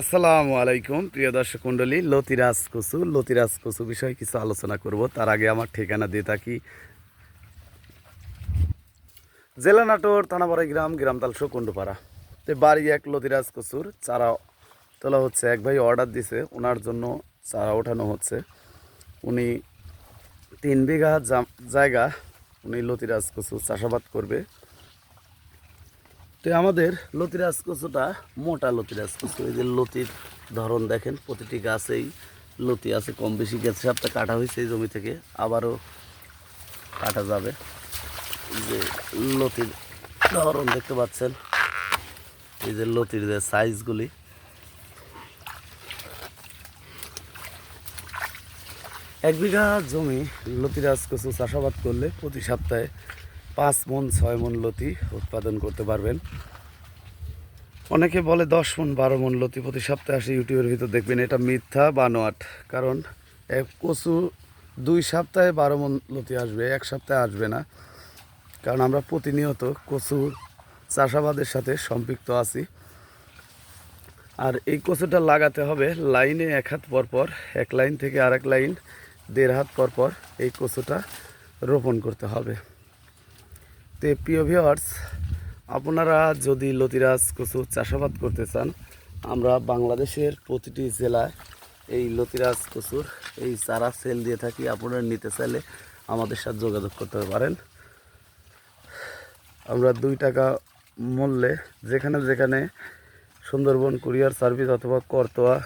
আসসালামু আলাইকুম, প্রিয় দর্শক মণ্ডলী, লতিরাজ কচু লতিরাজ কচু বিষয়ে কিছু আলোচনা করব। তার আগে আমার ঠিকানা দিয়ে থাকি জেলা নাটোর, থানাবাড়ি গ্রাম গ্রাম তালসো কুণ্ডুপাড়া তো বাড়ি এক লতিরাজ কচুর চারা তোলা হচ্ছে, এক ভাই অর্ডার দিছে। ওনার জন্য চারা ওঠানো হচ্ছে। উনি তিন বিঘা জায়গা উনি লতিরাজ কচু চাষাবাদ করবে। তো আমাদের লতিরাজ কচুটা মোটা লতিরাজ কচু। এই যে লতির ধরন দেখেন, প্রতিটি গাছেই লতি আছে, কম বেশি গেছে সবটা কাটা হয়েছে এই জমি থেকে, আবারও কাটা যাবে। যে লতির ধরন দেখতে পাচ্ছেন, এই যে লতির যে সাইজগুলি এক বিঘা জমি লতিরাজ কচু চাষাবাদ করলে প্রতি সপ্তাহে পাঁচ মন, ছয় মন লতি উৎপাদন করতে পারবেন। অনেকে বলে দশ মন, বারো মন লতি প্রতি সপ্তাহে আসে ইউটিউবের ভিতর দেখবেন, এটা মিথ্যা বানোয়াট কারণ এক কচু দুই সপ্তাহে বারো মন লতি আসবে, এক সপ্তাহে আসবে না। কারণ আমরা প্রতিনিয়ত কচু চাষাবাদের সাথে সম্পৃক্ত আছি। আর এই কচুটা লাগাতে হবে লাইনে এক হাত পর পর, এক লাইন থেকে আরেক লাইন, দেড় হাত পর পর এই কচুটা রোপণ করতে হবে। তো প্রিয় ভিওয়ার্স আপনারা যদি লতিরাজ কচু চাষাবাদ করতে চান, আমরা বাংলাদেশের প্রতিটি জেলায় এই লতিরাজ কচুর এই চারা সেল দিয়ে থাকি। আপনারা নিতে চাইলে আমাদের সাথে যোগাযোগ করতে পারেন। আমরা দুই টাকা মূল্যে যেখানে যেখানে সুন্দরবন কুরিয়ার সার্ভিস অথবা করতোয়া,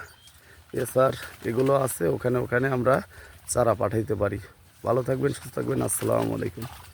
এসআর এগুলো আছে, ওখানে ওখানে আমরা চারা পাঠাইতে পারি। ভালো থাকবেন, সুস্থ থাকবেন, আসসালামু আলাইকুম।